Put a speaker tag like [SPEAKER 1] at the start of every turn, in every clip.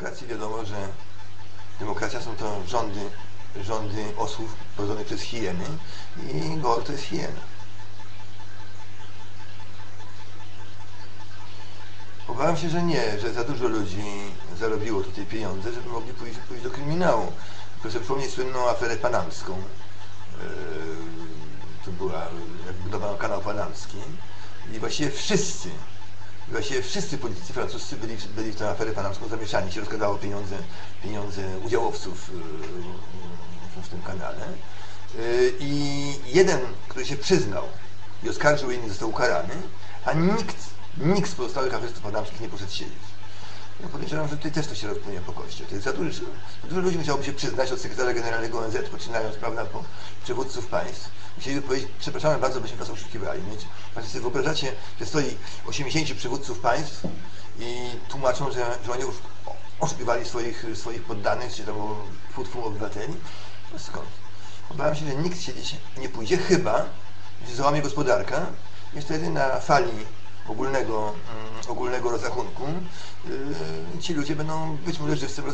[SPEAKER 1] demokracji wiadomo, że demokracja są to rządy, rządy osłów prowadzone przez hieny i Gol to jest hiena. Obawiam się, że nie, że za dużo ludzi zarobiło tutaj pieniądze, żeby mogli pójść, pójść do kryminału. Proszę przypomnieć słynną aferę panamską. Eee, To była, jak budowano kanał panamski. I właściwie wszyscy, właściwie wszyscy politycy francuscy byli, byli w tę aferę panamską zamieszani. Się rozkładało pieniądze, pieniądze udziałowców eee, w tym kanale. Eee, I jeden, który się przyznał i oskarżył inny, został ukarany, a nikt, nikt z pozostałych aferystów panamskich nie poszedł siedzieć. Ja podejrzewam, że tutaj też to się rozpłynie po koście. To jest za dużo, za dużo ludzi musiałoby się przyznać od sekretarza generalnego ONZ, poczynając prawda, po przywódców państw. Musieliby powiedzieć, przepraszamy bardzo, byśmy was oszukiwali. Więc Państwo sobie wyobrażacie, że stoi 80 przywódców państw i tłumaczą, że, że oni osz- oszukiwali swoich, swoich poddanych, czy tam twórców obywateli. No skąd? Obawiam się, że nikt siedzieć nie pójdzie, chyba, że załamie gospodarka i wtedy na fali ogólnego, mm, ogólnego rozrachunku yy, ci ludzie będą być może żywcem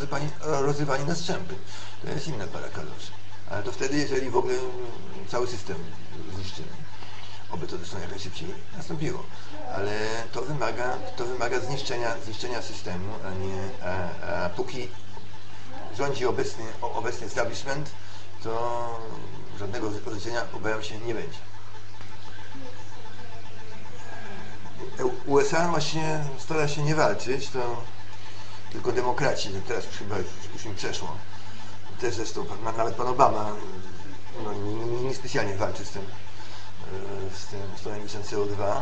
[SPEAKER 1] rozrywani, na strzępy. To jest inna para kaloszy. Ale to wtedy, jeżeli w ogóle mm, cały system zniszczymy. Oby to zresztą jak najszybciej nastąpiło. Ale to wymaga, to wymaga zniszczenia, zniszczenia systemu, a nie, a, a póki rządzi obecny, obecny establishment, to żadnego rozliczenia obawiam się nie będzie. USA właśnie stara się nie walczyć, to tylko demokraci, że teraz chyba już, im przeszło. Też zresztą nawet pan Obama no, nie, nie, nie specjalnie walczy z tym, e, z tym z tą emisją CO2.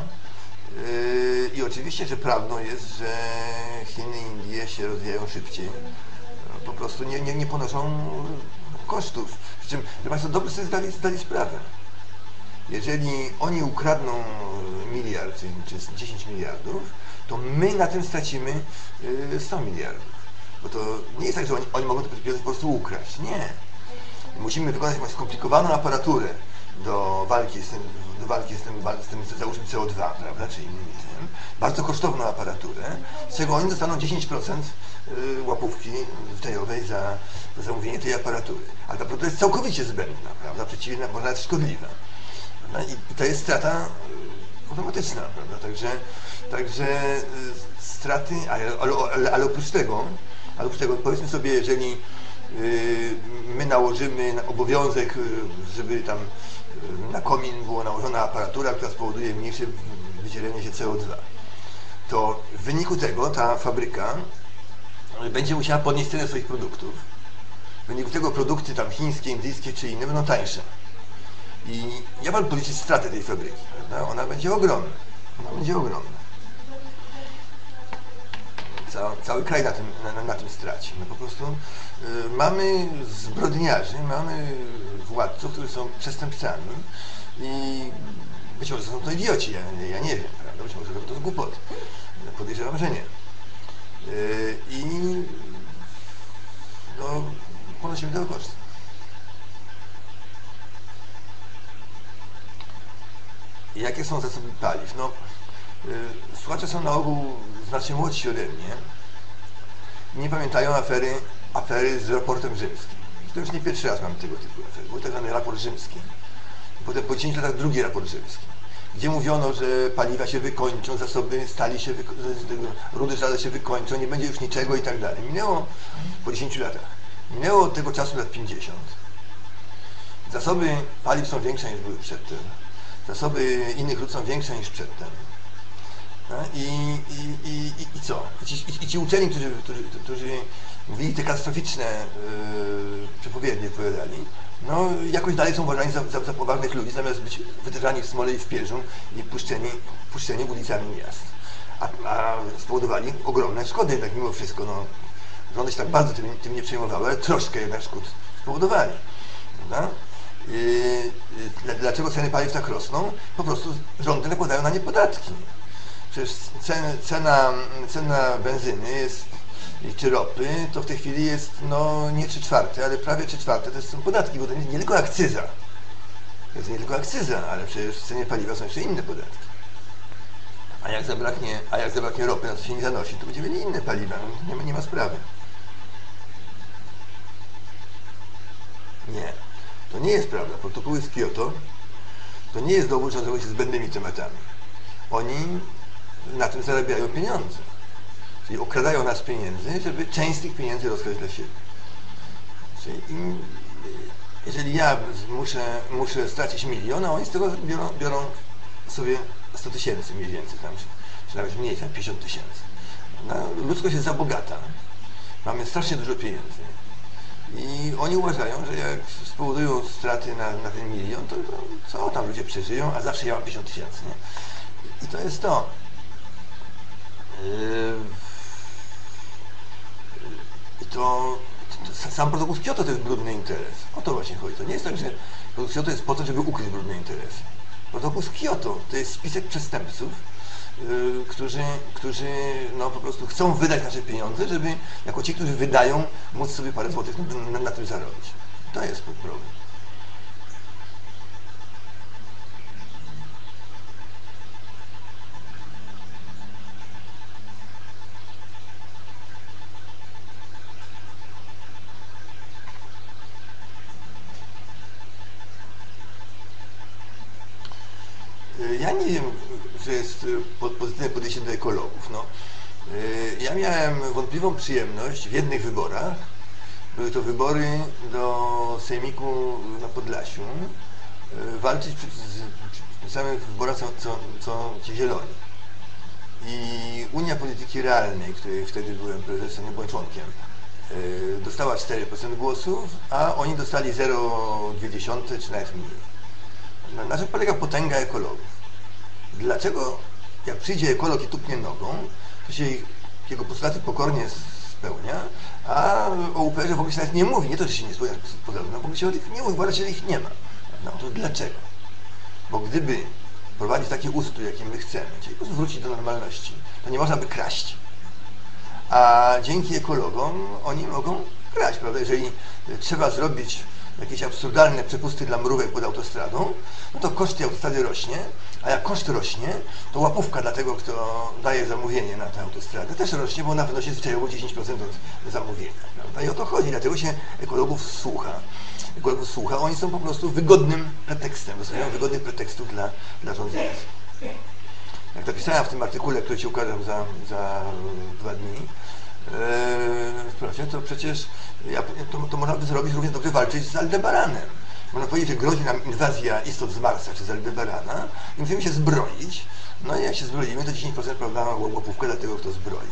[SPEAKER 1] Yy, I oczywiście, że prawdą jest, że Chiny i Indie się rozwijają szybciej. Po prostu nie, nie, nie ponoszą kosztów. Przy czym, że Państwo dobrze sobie zdali, zdali sprawę. Jeżeli oni ukradną miliard czy, czy 10 miliardów, to my na tym stracimy y, 100 miliardów. Bo to nie jest tak, że oni, oni mogą to po prostu ukraść. Nie. Musimy wykonać jakąś skomplikowaną aparaturę do walki z tym, do walki z tym, z tym załóżmy CO2, prawda, czy innymi tym. Bardzo kosztowną aparaturę, z czego oni dostaną 10% y, łapówki wczejowej za, za zamówienie tej aparatury. Ale ta aparatura jest całkowicie zbędna, prawda, przeciwnie, może nawet szkodliwa. Prawda? I, to jest strata automatyczna, prawda? Także, także y, straty, ale, ale, ale, oprócz tego, ale oprócz tego powiedzmy sobie, jeżeli y, my nałożymy na obowiązek, y, żeby tam na komin była nałożona aparatura, która spowoduje mniejsze wydzielenie się CO2, to w wyniku tego ta fabryka będzie musiała podnieść cenę swoich produktów. W wyniku tego produkty tam chińskie, indyjskie czy inne będą tańsze. I ja mam policzyć stratę tej fabryki. Prawda? Ona będzie ogromna. Ona będzie ogromna. Ca, cały kraj na tym, na, na tym straci. My po prostu y, mamy zbrodniarzy, mamy władców, którzy są przestępcami i być może są to idioci, ja, ja nie wiem, prawda? Być może to jest głupot. Podejrzewam, że nie. Y, I no, ponosimy tego koszty. Jakie są zasoby paliw? No, y, słuchacze są na ogół znacznie młodsi ode mnie. Nie pamiętają afery, afery z raportem rzymskim. To już nie pierwszy raz mam tego typu afery. Był tak zwany raport rzymski. Potem po 10 latach drugi raport rzymski. Gdzie mówiono, że paliwa się wykończą, zasoby stali się, rudy żelaza się wykończą, nie będzie już niczego i tak dalej. Minęło po 10 latach. Minęło od tego czasu lat 50. Zasoby paliw są większe niż były przedtem. Zasoby innych ród są większe niż przedtem. No I, i, i, i, co? I ci, i, ci uczeni, którzy, którzy, którzy mówili te katastroficzne yy, przepowiednie, opowiadali, no jakoś dalej są uważani za, za, za poważnych ludzi, zamiast być wytyczani w smole i w pierzu i puszczeni, puszczeni ulicami miast. A, a spowodowali ogromne szkody jednak mimo wszystko. No, rządy się tak bardzo tym, tym nie przejmowały, ale troszkę jednak szkód spowodowali. Prawda? Yy, yy, dla- dlaczego ceny paliw tak rosną? Po prostu rządy nakładają na nie podatki. Przecież cen, cena, cena benzyny jest czy ropy, to w tej chwili jest no nie 3 czwarte, ale prawie 3 czwarte to są podatki, bo to nie, nie tylko akcyza. To jest nie tylko akcyza, ale przecież w cenie paliwa są jeszcze inne podatki. A jak zabraknie, a jak zabraknie ropy, na co się nie zanosi, to będziemy mieli inne paliwa, nie nie ma sprawy. Nie jest prawda. Protokoły z Kioto to nie jest dowód, że on się zbędnymi tematami. Oni na tym zarabiają pieniądze. Czyli okradają nas pieniędzy, żeby część z tych pieniędzy rozkazać dla siebie. Czyli im, jeżeli ja muszę, muszę stracić milion, a oni z tego biorą, biorą sobie 100 tysięcy mniej więcej, tam, czy, nawet mniej, tam 50 tysięcy. No, ludzkość jest za bogata. Mamy strasznie dużo pieniędzy. I oni uważają, że jak spowodują straty na, na ten milion, to, co tam ludzie przeżyją, a zawsze ja mam 50 tysięcy. I to jest to. Yy, to, to sam protokół z Kioto to jest brudny interes. O to właśnie chodzi. To nie jest tak, że protokół z Kioto jest po to, żeby ukryć brudny interes. Protokół z Kioto to jest spisek przestępców, którzy, którzy no, po prostu chcą wydać nasze pieniądze, żeby jako ci, którzy wydają, móc sobie parę złotych na, na, na tym zarobić. To jest problem. Y, Ja nie wiem, że jest y, po- pozytywne podejście do ekologów. No. Y, Ja miałem wątpliwą przyjemność w jednych wyborach, były to wybory do Sejmiku na Podlasiu, y, walczyć przy tych samych wyborach co, co, co ci zieloni. I Unia Polityki Realnej, której wtedy byłem prezesem, nie byłem członkiem, dostała 4% głosów, a oni dostali 0,2 czy nawet mniej. Na czym polega potęga ekologów? Dlaczego jak przyjdzie ekolog i tupnie nogą, to się ich- jego postulaty pokornie spełnia, a o UPR-ze w ogóle się nawet nie mówi, nie to, że się nie spełnia postulaty, no w ogóle się o tych nie mówi, uważa się, że ich nie ma. No to dlaczego? Bo gdyby prowadzić taki ustrój, jaki my chcemy, czyli po prostu wrócić do normalności, to nie można by kraść. A dzięki ekologom oni mogą grać, prawda? Jeżeli trzeba zrobić jakieś absurdalne przepusty dla mrówek pod autostradą, no to koszt tej autostrady rośnie, a jak koszt rośnie, to łapówka dla tego, kto daje zamówienie na tę autostradę też rośnie, bo ona wynosi zwyczajowo 10% od zamówienia. Prawda? I o to chodzi, dlatego się ekologów słucha. Ekologów słucha, oni są po prostu wygodnym pretekstem, dostają wygodnych pretekstów dla, dla rządzących. Jak napisałem w tym artykule, który Ci ukażę za, za dwa dni, proszę, to przecież ja, to, to można by zrobić równie dobrze walczyć z Aldebaranem. Można powiedzieć, że grozi nam inwazja istot z Marsa czy z Aldebarana i musimy się zbroić. No i jak się zbroimy, to 10% prawda, łapówkę dla tego, kto zbroi.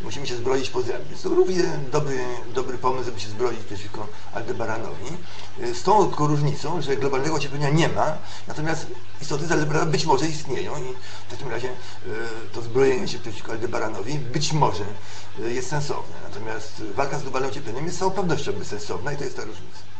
[SPEAKER 1] I musimy się zbroić po. Jest to równie dobry, dobry pomysł, żeby się zbroić przeciwko Aldebaranowi. Z tą tylko różnicą, że globalnego ocieplenia nie ma, natomiast istoty z Aldebarana być może istnieją i w takim razie y, to zbrojenie się przeciwko Aldebaranowi być może y, jest sensowne. Natomiast walka z globalnym ociepleniem jest z całą pewnością bezsensowna i to jest ta różnica.